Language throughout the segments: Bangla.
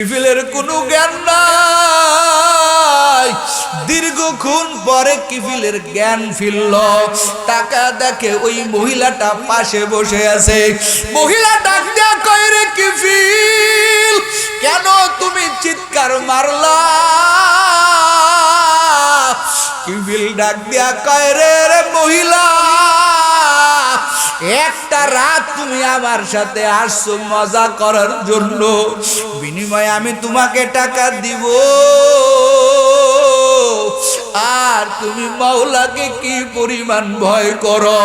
কিফিলের কোনো জ্ঞান নাই। দীর্ঘক্ষণ পরে কিফিলের জ্ঞান ফিরল। টাকা দেখে ওই মহিলাটা পাশে বসে আছে। মহিলা ডাক দেয়া রে কিফিল কেন তুমি চিৎকার মারলা? কিফিল ডাক দেয়া কয়, রে রে মহিলা একটা রাত তুমি আমার সাথে আসছো, মজা করার জন্য। বিনিময়ে আমি তোমাকে টাকা দিব। আর তুমি মাওলাকে কি পরিমাণ ভয় করো?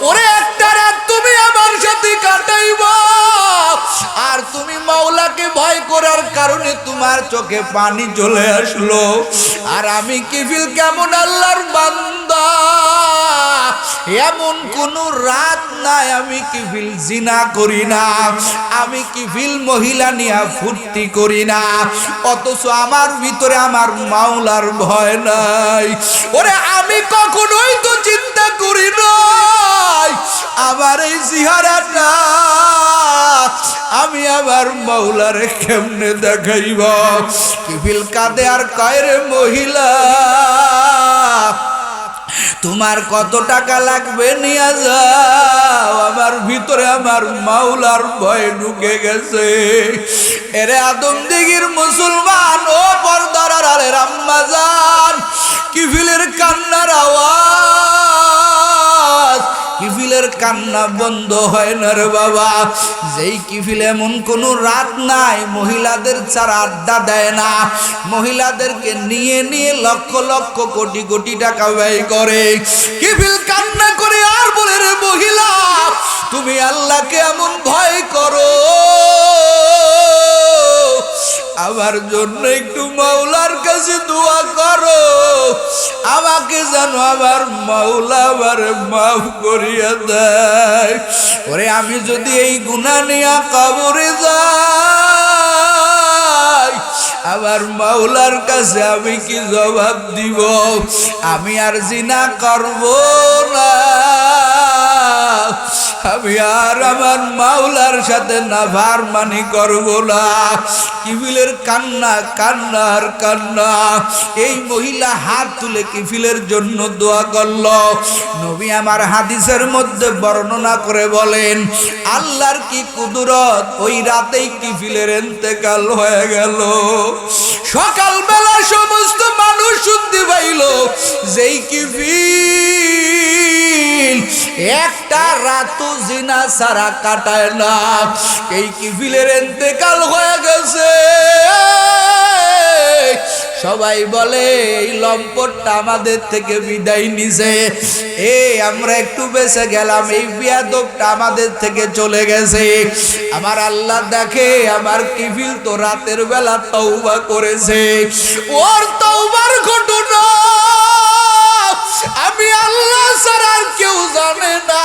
ওরে, একটা রাত তুমি আমার সাথে কাটাইব। আর তুমি মাওলাকে ভয় করার কারণে তোমার চোখে পানি চলে আসলো। আর আমি কিফিল কেমন আল্লাহর এমন কোন রাত নাই, আমি কি কিফিল জিনা করি না, আমি কি কিফিল মহিলা নিয়ে ফুর্তি করি না, অথচ আমার ভিতরে আমার মাওলার ভয় নাই। ওরে, আমি কখনোই তো চিন্তা করি নাই, আমার এই চেহারাটা আমি আমার মাওলারে কেমনে দেখাইব? কিফিল কাঁদে আর কয়রে মহিলা? তোমার কত টাকা লাগবে নিয়ে যাও। আমার ভিতরে আমার মাওলার ভয় ঢুকে গেছে। এরে আদম দিগির মুসলমান, ও পর্দার আলে রাম্মাজান কিফিলের কান্নার আওয়াজ কিফিলের কান্না বন্ধ হয় না রে বাবা। যেই কিফিল এমন কোনো রাত নাই, মহিলাদের ছাড়া আড্ডা দেয় না। মহিলাদেরকে নিয়ে নিয়ে লক্ষ লক্ষ কোটি কোটি টাকা ব্যয় করে। কিফিল কান্না করে আর বলে, রে মহিলা, তুমি আল্লাহকে এমন ভয় করো। আমার জন্য একটু মাওলার কাছে দোয়া করো। আমাকে জানো আমার মাওলা আমার মাফ করিয়া দেয়। ওরে, আমি যদি এই গুণা নিয়া কবরে যাই, আমার মাওলার কাছে আমি কি জবাব দিব? আমি আর জিনা করব না। আমি আর আমার মাওলার সাথে না ভার মানি করব না। কিফিলের কান্না কান্না আর কান্না। এই মহিলা হাত তুলে কিফিলের জন্য দোয়া করল। নবী আমার হাদিসের মধ্যে বর্ণনা করে বলেন, আল্লাহর কি কুদরত? ওই রাতেই কিফিলের এন্তেকাল হয়ে গেল। সকালবেলা সমস্ত মানুষ শুনতে পাইল, যেই কি একটা রাত জিনা সারা কাটায় না। এই কিফিলের কাল হয়ে গেছে? সবাই বলে, এই লম্পটটা আমাদের থেকে বিদায় নিছে। এ, আমরা একটু বেঁচে গেলাম, এই বিয়াদবটা আমাদের থেকে চলে গেছে। আমার আল্লাহ দেখে, আমার কিফিল তো রাতের বেলা তৌবা করেছে। ওর তৌবার ঘটনা আমি আল্লাহ ছাড়া আর কেউ জানে না।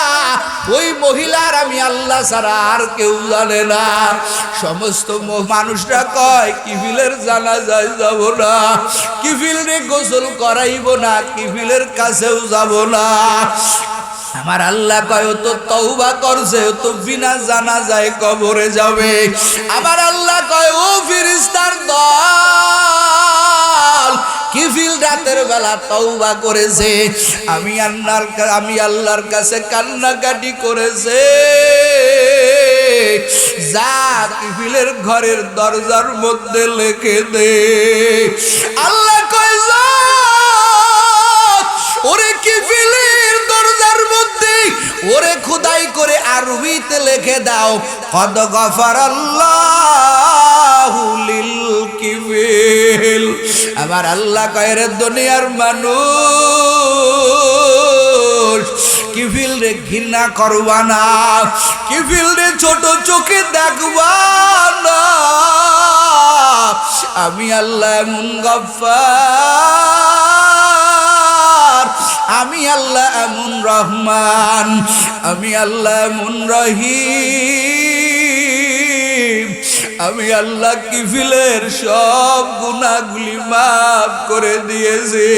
ওই মহিলার আমি আল্লাহ ছাড়া আর কেউ জানে না। সমস্ত মানুষরা কয়, কিফিলের জানা যায় যাব না। কিফিল রে গোসল করাইব না, কিফিলের কাছেও যাব না। আমার আল্লাহ কয় তো তৌবা করছে তো বিনা জানা যায় কবরে যাবে। আমার আল্লাহ কয়, ও ফিরিস্তার দল কিফিল রাতের বেলা তৌবা করেছে। আমি আল্লাহর আমি আল্লাহর কাছে কান্নাকাটি করেছে। যা কিফিলের ঘরের দরজার মধ্যে লিখে দে। আল্লাহ কয় ওরে কিফিলের দরজার মধ্যে, ওরে খুদাই করে আরবিতে লিখে দাও, কদ গফার আল্লাহ লিল কিফিল। আমার আল্লাহ কয়ের দুনিয়ার মানুষ। কিফিল রে ঘৃণা করবা না, কিফিল রে ছোট চোখে দেখবা না। আমি আল্লাহ এমন গফার, আমি আল্লাহ এমন রহমান, আমি আল্লাহ এমন রহিম। আমি আল্লাহ কিফিলের সব গুণাগুলি মাফ করে দিয়েছি।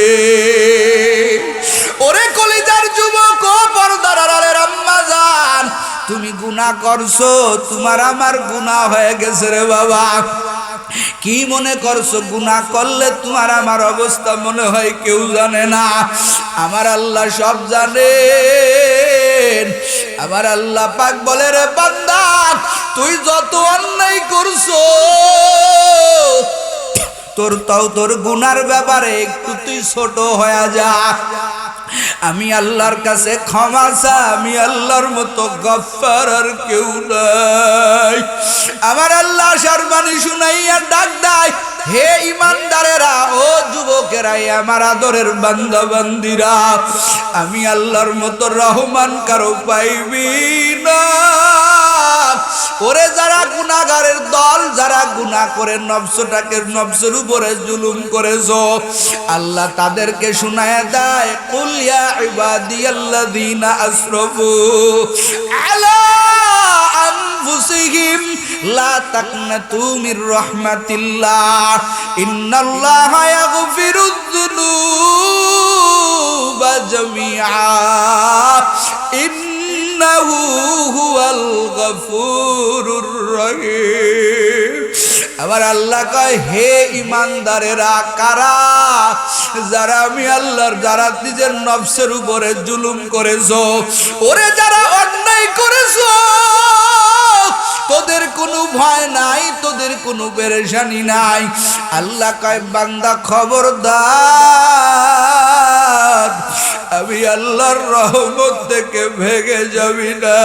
ওরে কলিজার যুবক পর্দার আড়ালের আম্মা জান, তুমি গুনাহ করছ, তোমার আমার গুনাহ হয়ে গেছে রে বাবা। কি মনে করছ, গুনাহ করলে তোমার আমার অবস্থা মনে হয় কেউ জানে না। আমার আল্লাহ সব জানেন। আমার আল্লাহ পাক বলে, রে বান্দা তুই যত অন্যায় করছ, তোর তাও তোর গুনার ব্যাপারে একটু তুই ছোট হয়ে যা। আমি আল্লাহর কাছে ক্ষমা চা আমি আল্লাহর মতো গফার আর কেউ নাই। আমার আল্লাহ শর্মানি শুনাইয়া ডাক দেয়, হে ইমানদারেরা, ও যুবকেরা আমার আদরের বান্দা বান্দিরা আমি আল্লাহর মতো রহমান কারও পাইবি না। ওরে যারা গুনাগারের দল, যারা গুনাহ করে নবসটাকে নবসের উপরে জুলুম করেছ, আল্লাহ তাদেরকে শুনায় দেয়, কুল ইবাদিয়াল্লাযীনা আসরাফু আলা আনফুসিহিম, লা তাকনাতু মির রাহমাতিল্লাহ, ইন্নাল্লাহা ইয়াগফিরুয যুনুবা জামিআ ইন্নাহু হুয়াল গফুরুর রহিম আবার আল্লাহ কয়, হে ইমানদারেরা কারা যারা আমি আল্লাহর, যারা নিজের নফসের উপরে জুলুম করেছ, ওরে যারা অন্যায় করেছ, তোদের কোনো ভয় নাই, তোদের কোনো পেরেশানি নাই। আল্লাহ কয়, বান্দা খবরদার আমি আল্লাহর রহমত থেকে ভেগে যাবি না।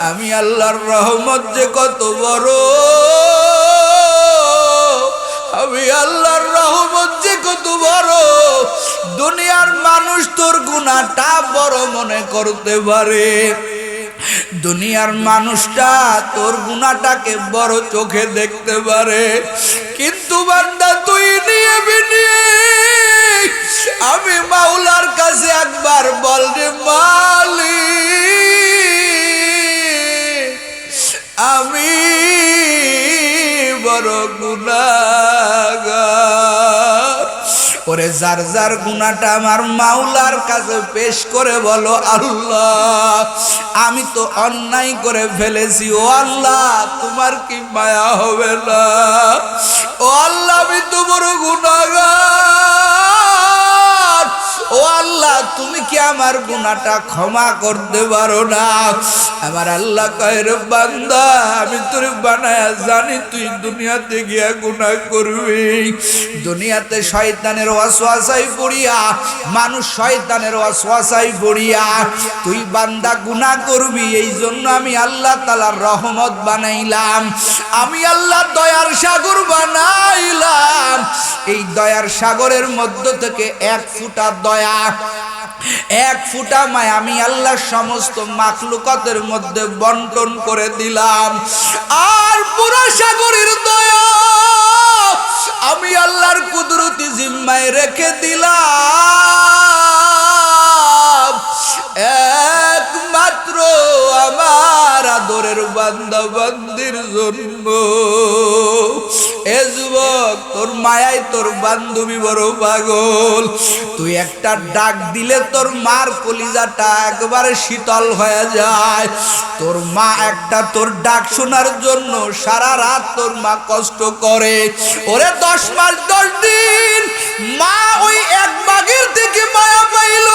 আমি আল্লাহর রহমত যে কত বড়। আমি আল্লাহর রহমত যে কত বড়। দুনিয়ার মানুষ তোর গুণাটা বড় মনে করতে পারে। দুনিয়ার মানুষটা তোর গুণাটাকে বড় চোখে দেখতে পারে। কিন্তু বান্দা, তুই নিয়ে আমি মাওলার কাছে একবার বল রে মালি আমি বড় গুনাগার ওরে যার যার গুণাটা আমার মাওলার কাছে পেশ করে বলো আল্লাহ, আমি তো অন্যায় করে ফেলেছি, ও আল্লাহ, তোমার কি মায়া হবে না? ও আল্লাহ, আমি তো বড় গুণাগার ও আল্লাহ, তুমি কি আমার গুনাহটা ক্ষমা করতে পারো না? আমার আল্লাহ কয়ের বান্দা, আমি তোর বানায়া জানি, তুই দুনিয়াতে গিয়া গুণা করবি। দুনিয়াতে শয়তানের ওয়াসওয়াসাই পড়িয়া, মানুষ শয়তানের ওয়াসওয়াসাই পড়িয়া, তুই বান্দা গুনাহ করবি এই জন্য আমি আল্লাহ তালার রহমত বানাইলাম। আমি আল্লাহ দয়ার সাগর বানাইলাম। এই দয়ার সাগরের মধ্য থেকে এক ফুটা দয়া এক ফুটা মায় আমি আল্লাহ সমস্ত মাখলুকতের মধ্যে বন্টন করে দিলাম। আর পুরো সাগরের দয়া আমি আল্লাহর কুদরতি জিম্মায় রেখে দিলাম। একমাত্র আমার আদরের বান্দা বান্দির যুবক, তোর মায়াই তোর বান্ধবী বড় পাগল। তুই একটা ডাক দিলে তোর মার কলিজাটা একবারে শীতল হয়ে যায়। তোর মা একটা তোর ডাক শোনার জন্য সারা রাত তোর মা কষ্ট করে। ওরে দশ মাস, দশ দিন মা ওই এক বাগের থেকে মায়া পাইল।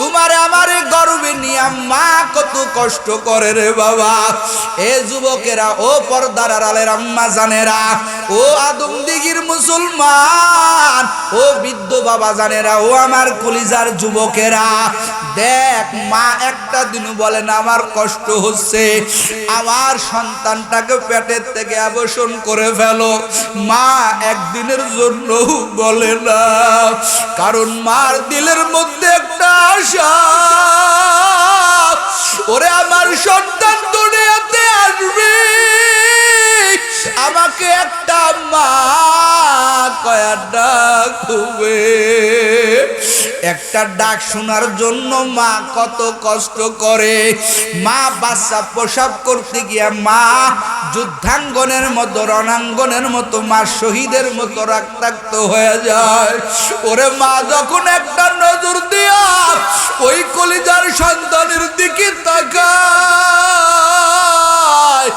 তোমার আমার গর্বে নিয়ে মা কত কষ্ট করে রে বাবা। এ যুবকেরা, ও পর্দার আড়ালের আম্মা জানেরা, ও আদম দিগির মুসলমান, ও বৃদ্ধ বাবা জানেরা, ও আমার কলিজার যুবকেরা। দেখ, মা একটা দিন বলেন আমার কষ্ট হচ্ছে। আমার সন্তানটাকে পেটের থেকে আবসন করে ফেলো। মা একদিনের জন্য বলে না, কারণ মার দিলের মধ্যে একটা আশা। ওরে আমার সন্তান দুনিয়াতে আসবে। আমাকে একটা মা কয়া খুবে একটা ডাক শোনার জন্য মা কত কষ্ট করে। মা বাচ্চা প্রসাব করতে গিয়া মা যুদ্ধাঙ্গনের মতো, রণাঙ্গনের মতো, মা শহীদের মতো রক্তাক্ত হয়ে যায়। ওরে মা, যখন একটা নজর দিয়া ওই কলিজার সন্তানের দিকে তাকায়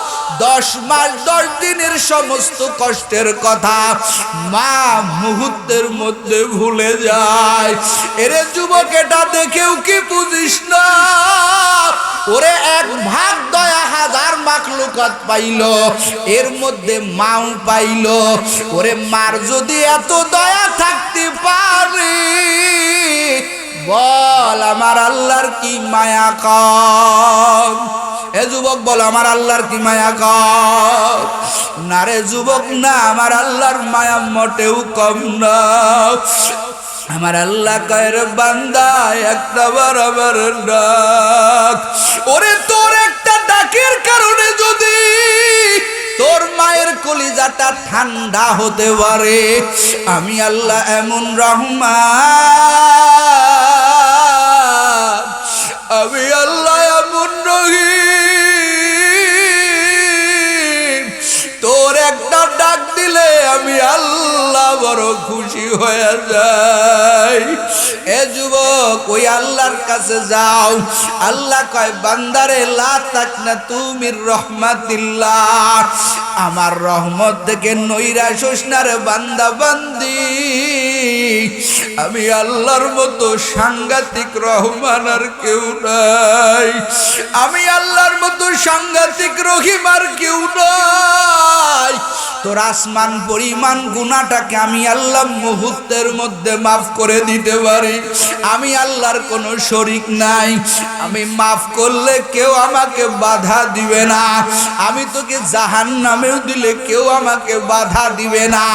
দশ মাস, দশ দিনের সমস্ত কষ্টের কথা মা মুহূর্তের মধ্যে ভুলে যায়। এরে যুবক এটা দেখেও কি বুঝিস না? ওরে এক ভাগ দয়া হাজার মাখলুকাত পাইল, এর মধ্যে মাও পাইল। ওরে মার যদি এত দয়া থাকতে পারি বল, আমার আল্লাহর কি মায়া কম? এ যুবক বল, আমার আল্লাহর কি মায়া কম? না রে যুবক, না, আমার আল্লাহর মায়া মোটেও কম না। আমার আল্লাহ কয়ের বান্দা, একটা বরাবর ডাক। ওরে তোর একটা ডাকের কারণে যদি তোর মায়ের কলিজাটা ঠান্ডা হতে পারে। আমি আল্লাহ এমন রহমান। আমি আল্লাহ বড় খুশি হয়ে যায়। এ যুবক, ওই আল্লাহর কাছে যাও। আল্লাহ কয়, বান্দারে, লা তাক না তুমি রহমাতিল্লাহ। আমার রহমত থেকে নৈরা শোষনার বান্দা বান্দি। আমি আল্লাহর মতো সাংঘাতিক রহমান আর কেউ নাই। আমি আল্লাহর মতো সাংঘাতিক রহিম আর কেউ নাই। তোর আসমান পরিমাণ গুণাটাকে আমি আল্লাহ মুহূর্তের মধ্যে মাফ করে দিতে পারি। আমি আল্লাহর কোনো শরিক নাই। আমি মাফ করলে কেউ আমাকে বাধা দিবে না। আমি তোকে জাহান নামেও দিলে কেউ আমাকে বাধা দিবে না।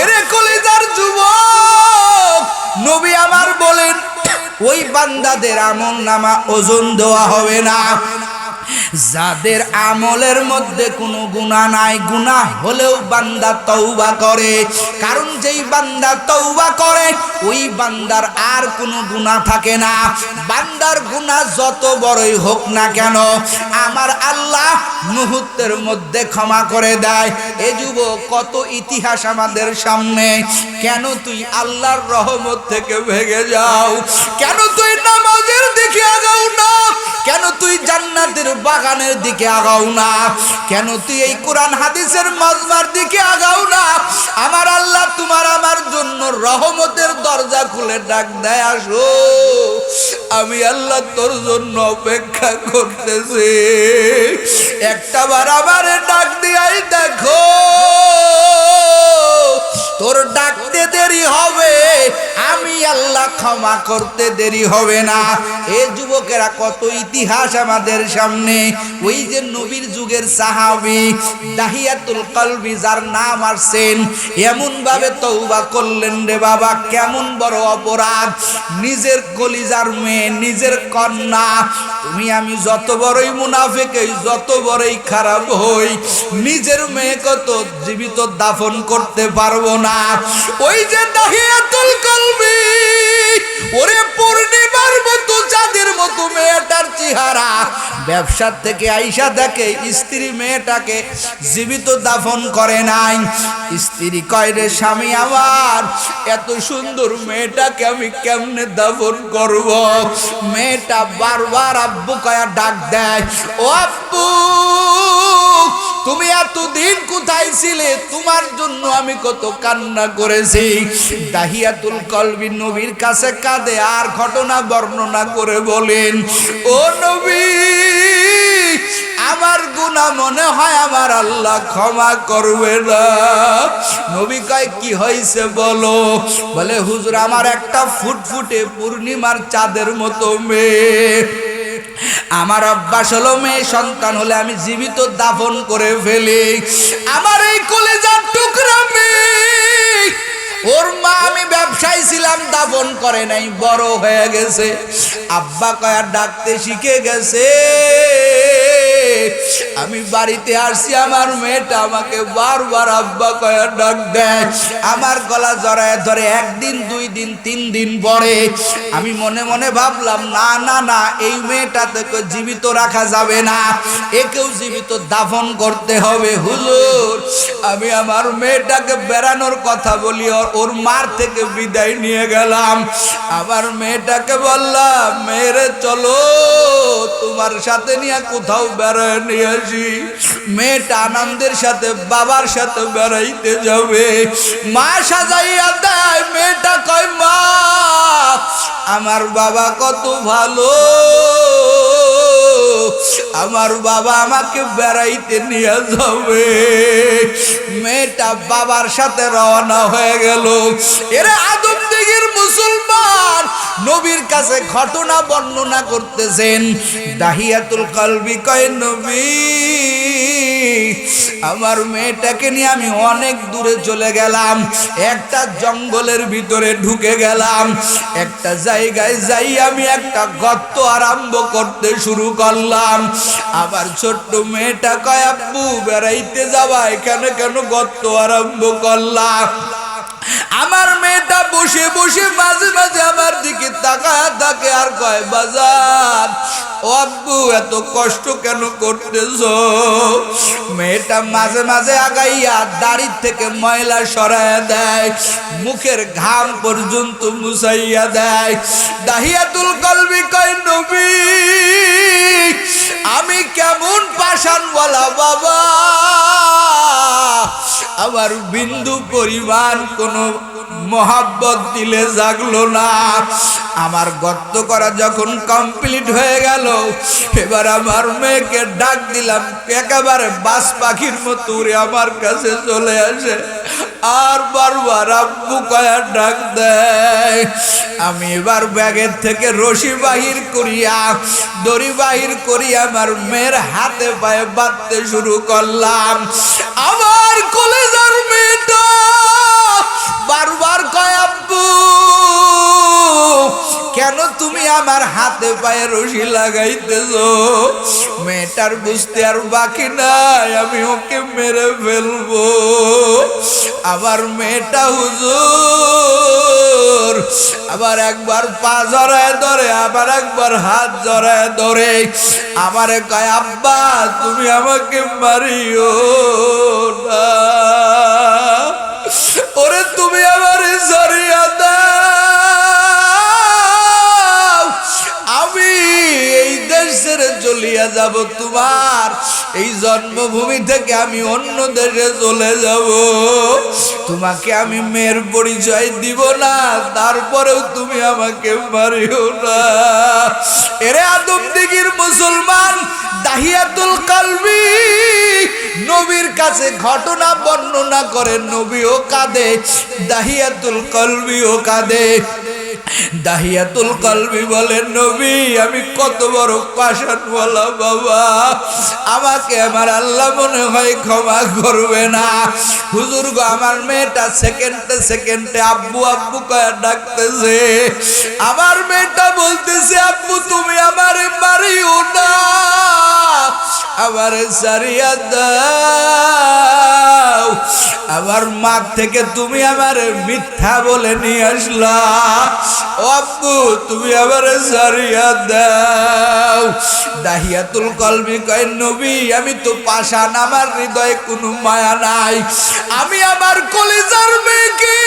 এরে কলিজার যুবক, নবী আমার বলেন, ওই বান্দাদের আমল নামা ওজন দেওয়া হবে না। যাদের আমলের মধ্যে কোনো গুণা নাই গুণা হলেও বান্দা তৌবা করে। কারণ যেই বান্দা তৌবা করে, ওই বান্দার আর কোনো গুণা থাকে না। বান্দার গুণা যত বড়ই হোক না কেন, আমার আল্লাহ মুহূর্তের মধ্যে ক্ষমা করে দেয়। এ যুব কত ইতিহাস আমাদের সামনে। কেন তুই আল্লাহর রহমত থেকে ভেগে যাও? কেন তুই নামাজের দিকে আগাও না? কেন তুই জান্নাতের বাগানের দিকে আগাও না। কেন তুই এই কোরআন হাদিসের মজমার দিকে আগাও না? আমার আল্লাহ তোমার আমার জন্য রহমতের দরজা খুলে ডাক দেয়, আসো। আমি আল্লাহ তোর জন্য অপেক্ষা করতেছি। একটা বার আমার ডাক দিয়াই দেখো। তোর ডাকতে দেরি হবে। আমি আল্লাহ ক্ষমা করতে দেরি হবে না। এ যুবকেরা, কত ইতিহাস আমাদের সামনে। ওই যে নবীর যুগের সাহাবি, দাহিয়াতুল কলবি, যার নাম আসছেন এমন ভাবে তৌবা করলেন রে বাবা, কেমন বড় অপরাধ। নিজের কলিজার মেয়ে, নিজের কন্যা, তুমি আমি যত বড়ই মুনাফেক যত বড়ই খারাপ হই, নিজের মেয়ে কত জীবিত দাফন করতে পারব না। ওই যে দাহিয়াতুল কলবি। ওরে পূর্ণিমার মতো, চাঁদের মতো মেয়েটার চেহারা। ব্যবসার থেকে আইসা দেখে স্ত্রী মেয়েটাকে জীবিত দাফন করে নাই। স্ত্রী কয়, রে স্বামী আমার, এত সুন্দর মেয়েটাকে আমি কেমনে দাফন করব? মেয়েটা বারবার আব্বু কয়া ডাক দেয়, ও আব্বু তুমি এতদিন কোথায় ছিলে? তোমার জন্য আমি কত কান্না করেছি। দাহিয়াতুল কলবি নবীর কাছে কাঁদে, আর ঘটনা বর্ণনা করে বলেন, ও নবী, আমার গুণা মনে হয় আমার আল্লাহ ক্ষমা করবে না। নবী কয়, কি হয়েছে বলো? বলে, হুজুর, আমার একটা ফুটফুটে পূর্ণিমার চাঁদের মতো মেয়ে। আমার অভ্যাস হলো মেয়ে সন্তান হলে আমি জীবিত দাফন করে ফেলি। আমার এই কলেজার টুকরা মেয়ে, ওর মা আমি ব্যবসায়ী ছিলাম, দাফন করে নাই, বড় হয়ে গেছে। আব্বা কয়ার ডাকতে শিখে গেছে। আমি বাড়িতে আসছি আমার মেয়েটা আমাকে বারবার আব্বা কয়া ডাক দেয়। আমার গলা জড়ায় ধরে একদিন, দুই দিন, তিন দিন পরে আমি মনে মনে ভাবলাম, না না না, এই মেয়েটাতে জীবিত রাখা যাবে না। একেও জীবিত দাফন করতে হবে, হুজুর। আমি আমার মেয়েটাকে বেড়ানোর কথা বলি, ওর মার থেকে বিদায় নিয়ে গেলাম। আমার মেয়েটাকে বললাম, মেয়েরে চলো তোমার সাথে নিয়ে কোথাও বেড়ায় নিয়ে আসি। মেয়েটা আনন্দের সাথে বাবার সাথে বেড়াইতে যাবে। মা সাজাইয়া দেয়, মেয়েটা কয়, মা, আমার বাবা কত ভালো। আমার বাবা আমাকে বেড়াইতে নিয়ে যাবে। মেয়েটা বাবার সাথে রওনা হয়ে গেল। এরা আদম দিগির মুসলমান। নবীর কাছে ঘটনা বর্ণনা করতেছেন, দাহিয়াতুল কলবি কয় নবী? আমার মেয়েটাকে নিয়ে আমি অনেক দূরে চলে গেলাম। একটা জঙ্গলের ভিতরে ঢুকে গেলাম। একটা জায়গায় যাই আমি একটা গর্ত আরম্ভ করতে শুরু করলাম। আমার ছোট্ট মেয়েটা কয়, আব্বু, বেড়াইতে যাওয়া এখানে কেন গর্ত আরম্ভ করলাম? আমার মেয়েটা বসে বসে মাঝে মাঝে আমার দিকে তাকায় থাকে আর কয়, বাজার আব্বু, এত কষ্ট কেন করতেছ? মেয়েটা মাঝে মাঝে আগাইয়া দাড়ির থেকে ময়লা সরাইয়া দেয়, মুখের ঘাম পর্যন্ত মুসাইয়া দেয়। দাহিয়াতুল কলবি কয়, নবী, আমি কেমন পাষাণ বলা বাবা? আমার বিন্দু পরিমাণ কোনো মহাব্বত দিলে জাগলো না। আমার গর্ত করা যখন কমপ্লিট হয়ে গেল এবার আমার মেয়েকে ডাক দিলাম, একেবারে বাস পাখির মতো আমার কাছে চলে আসে। আর বারবার আব্বু কয়া ডাক দেয়, আমি এবার ব্যাগের থেকে রশি বাহির করিয়া, দড়ি বাহির করিয়া আমার মেয়ের হাতে পায়ে বাঁধতে শুরু করলাম। আমার কলেজার মেয়েটা বারবার কয়, আব্বু কেন তুমি আমার হাতে পায়ে রশি লাগাইতেছ? মেয়েটার বুঝতে আর বাকি নাই, আমি ওকে মেরে ফেলব। আবার মেয়েটা হুজুর, আবার একবার পা জড়ায় ধরে, আবার একবার হাত জড়ায় ধরে। আমারে কয়, আব্বা, তুমি আমাকে মারিও না। যাব তোমার। এই জন্মভূমি থেকে আমি অন্য দেশে চলে যাব। তোমাকে আমি মেয়ের পরিচয় দিব না, তারপরেও তুমি আমাকে মারিও না। এরে আদম দিগির মুসলমান, দাহিয়াতুল কালবি, নবীর কাছে ঘটনা বর্ণনা করে, নবীও কাঁদে, দাহিয়াতুল কলবিও কাঁদে। দাহিয়াতুল কলবি বলেন, নবী, আমি কত বড় পাশান বলা বাবা। আমাকে আমার আল্লাহ মনে হয় ক্ষমা করবে না। হুজুর গো, আমার মেয়েটা সেকেন্ডে সেকেন্ডে আব্বু আব্বু কয়া ডাকতেছে। আমার মেয়েটা বলতেছে, আব্বু, তুমি আমার মারিও না। আমার সারিয়া দাও। আমার মা থেকে তুমি আমার মিথ্যা বলে নিয়ে আসলা। আব্বু, তুমি আমার সারিয়া দাও। দাহিয়াতুল কলবি কয়, নবী, আমি তো পাশান আমার হৃদয়ে কোনো মায়া নাই। আমি আমার কলিজার মেয়েকে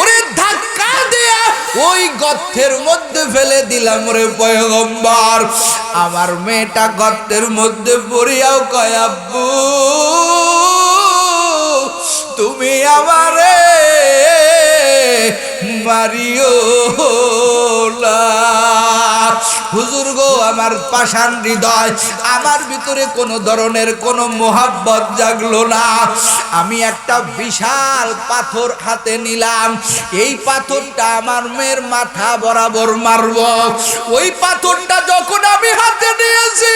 ওরে ধাক্কা দেয়া ওই গর্তের মধ্যে ফেলে দিলাম রে পয়গম্বর। আমার মেয়েটা গর্তের মধ্যে পড়িয়াও কয় তুমি আমারে মারিও না। হুজুর গো, আমার পাষাণ হৃদয়, আমার ভিতরে কোনো ধরনের কোনো মোহাব্বত জাগলো না। আমি একটা বিশাল পাথর হাতে নিলাম, এই পাথরটা আমার মেয়ের মাথা বরাবর মারব। ওই পাথরটা যখন আমি হাতে নিয়েছি,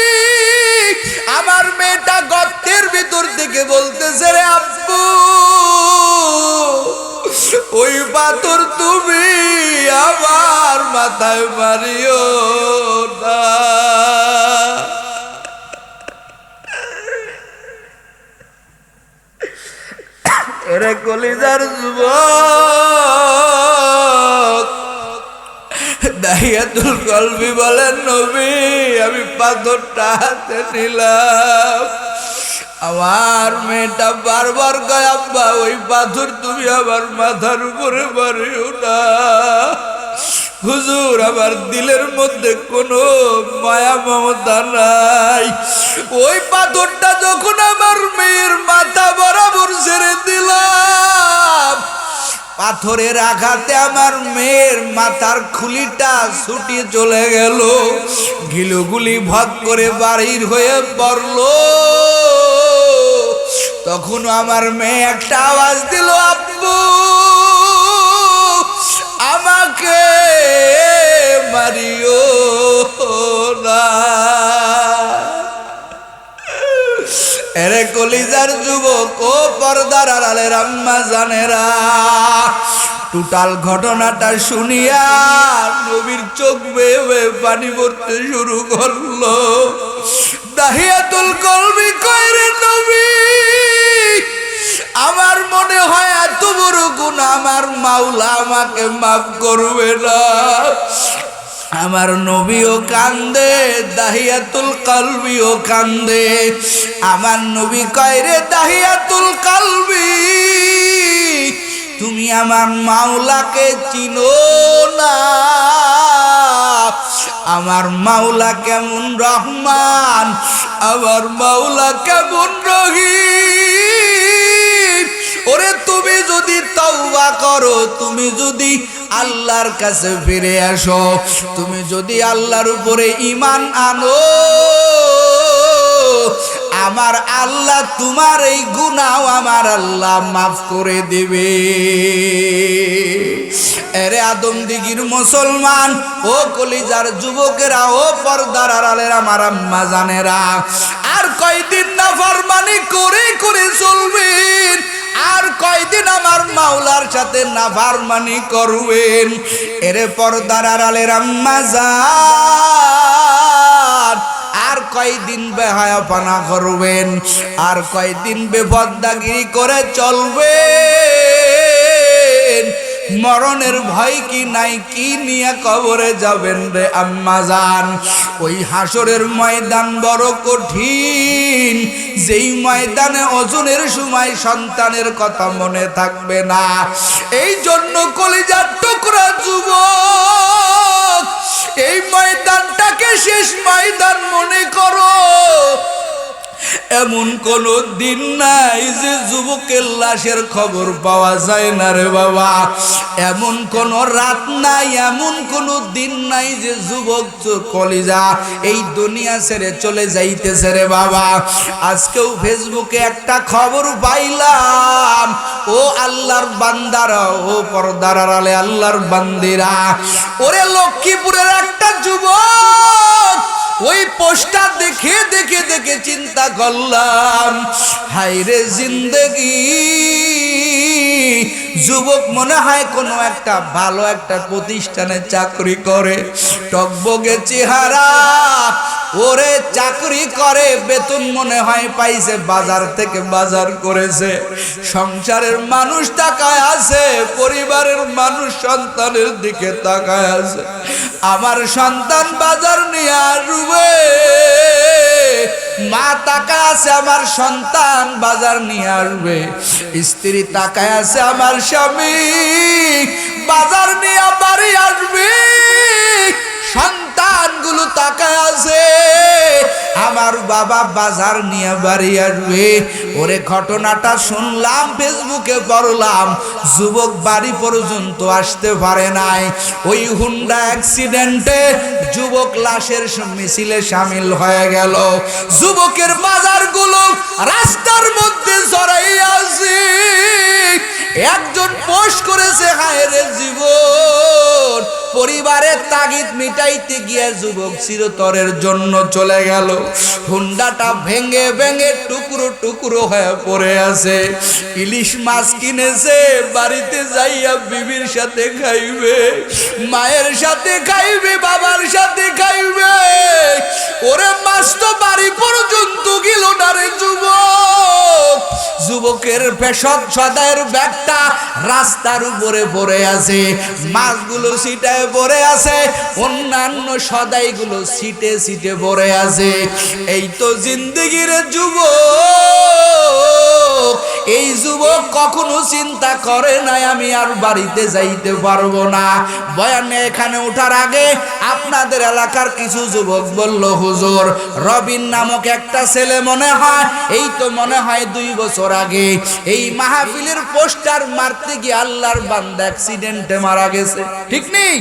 আমার মেয়েটা গর্তের ভিতর থেকে বলতেছে, রে আব্বু ওই পাথর তুমি আমার মাথায় মারিও না। কলিজার যুব দাহিয়াতুল কলবি বলেন নবী, আমি পাথরটা হাতে নিলাম। আমার মেয়েটা বারবার কয়, আব্বা, ওই পাথর তুমি আমার মাথার উপরে মারিও না। হুজুর, আমার দিলের মধ্যে কোনো মায়া মমতা নাই। ওই পাথরটা যখন আমার মেয়ের মাথা বরাবর ছেড়ে দিলাম, পাথরের আঘাতে আমার মেয়ের মাথার খুলিটা ছুটি চলে গেল। গিলুগুলি ভগ করে বাড়ির হয়ে পড়ল। তখন আমার মেয়ে একটা আওয়াজ দিল, আব্বু, আমাকে মারিও না। এরে কলিজার যুবক, ও পর্দার আড়ালের আম্মা জানেরা, টোটাল ঘটনাটা শুনিয়া নবীর চোখ বেয়ে বেয়ে পানি পড়তে শুরু করল। দাহিয়াতুল কলবি কয়রে নবী? আমার মনে হয় এত বড় গুণ আমার মাওলা আমাকে মাফ করবে না। আমার নবীও কান্দে, দাহিয়াতুল কালবিও কান্দে। আমার নবী কয়রে দাহিয়াতুল কালবি, তুমি আমার মাওলাকে চিনো না। আমার মাওলা কেমন রহমান, আমার মাওলা কেমন রহিম। ওরে তুমি যদি তওবা করো, তুমি যদি আল্লাহর কাছে ফিরে আসো, তুমি যদি আল্লাহর উপরে ইমান আনো, আমার আল্লাহ তোমার এই গুনাও আমার আল্লাহ মাফ করে দেবে। এরে আদম দিগির মুসলমান, ও কলিজার যুবকেরা, ও পর্দার আড়ালের আমার আম্মা জানেরা, আর কয়দিন না ফরমানি করে করে চলবেন আর কয়দিন আমার মাওলার সাথে নাফারমানি করবেন? এরে পর্দার আড়ালের আম্মা আর কয়দিন বেহায়াপানা করবেন? আর কয়দিন বেপদ্দাগিরি করে চলবে মরণের ভয় কি নাই, কি নিয়ে কবরে যাবেন রে আম্মা যান ওই হাসরের ময়দান বড় কঠিন। যেই ময়দানে অজনের সময় সন্তানের কথা মনে থাকবে না এই জন্য কলিজার টুকরা যুব এই ময়দানটাকে শেষ ময়দান মনে করো। এমন কোন দিন নাই যে যুবকের লাশের খবর পাওয়া যায় না রে বাবা। এমন কোন রাত নাই, এমন কোন দিন নাই যে যুবক কলিজা এই দুনিয়া ছেড়ে চলে যাইতেছে রে বাবা। আজকেও ফেসবুকে একটা খবর পাইলাম, ও আল্লাহর বান্দারা, ও পর্দার আড়ালে আল্লাহর বান্দিরা। ওরে লক্ষ্মীপুরের একটা যুবক ওই পোস্টার দেখে দেখে দেখে চিন্তা করলাম হাইরে জিন্দগি। যুবক মনে হয় কোনো একটা ভালো একটা প্রতিষ্ঠানে চাকরি করে, টকবগে চেহারা, ওরে চাকরি করে, বেতন মনে হয় পাইছে, বাজার থেকে বাজার করেছে। সংসারের মানুষ তাকায় আছে, পরিবারের মানুষ সন্তানের দিকে তাকায় আছে। আমার সন্তান বাজার নিয়ে মা তাকায় আছে আমার সন্তান বাজার নিয়ে আসবে। স্ত্রী তাকায় আছে আমার স্বামী বাজার নিয়ে বাড়ি আসবে। সন্তানগুলো তাকায় আছে। আমার বাবা বাজার নিয়ে বাড়ি আসবে। ওরে ঘটনাটা শুনলাম, ফেসবুকে পড়লাম। যুবক বাড়ি পর্যন্ত আসতে পারে নাই। ওই হুন্ডা অ্যাক্সিডেন্টে যুবক লাশের মিছিলে সামিল হয়ে গেল। যুবকের বাজারগুলো রাস্তার মধ্যে জড়াই আছে। একজন পোস্ট করেছে, হায় রে জীবন। পরিবারের তাগিদ মিটাইতে গিয়ে যুবক চিরতরের জন্য চলে গেল। হুন্ডাটা ভেঙে ভেঙে টুকরো টুকরো হয়ে পড়ে আছে। ইলিশ মাছ কিনেছে, বাড়িতে যাইয়া বিবির সাথে খাইবে, মায়ের সাথে খাইবে, বাবার সাথে খাইবে। ওরে মাছ তো বাড়ি পর্যন্ত গেল না রে যুবক। যুবকের পেশদ সদায়ের ব্যাগটা রাস্তার উপরে পড়ে আছে, মাছগুলো সিটায় পড়ে আছে, অন্যান্য সদাইগুলো সিটে সিটে পড়ে আছে। এই তো জিন্দগির যুবক, এই যুবক কখনো চিন্তা করে নাই আমি আর বাড়িতে যাইতে পারব না। বয়ানে এখানে ওঠার আগে আপনাদের এলাকার কিছু যুবক বলল, হুজুর, রবিন নামক একটা ছেলে মনে হয়, এই তো মনে হয় দুই বছর আগে এই মাহফিলের পোস্টার মারতে গিয়ে আল্লাহর বান্দা অ্যাক্সিডেন্টে মারা গেছে। ঠিক নেই?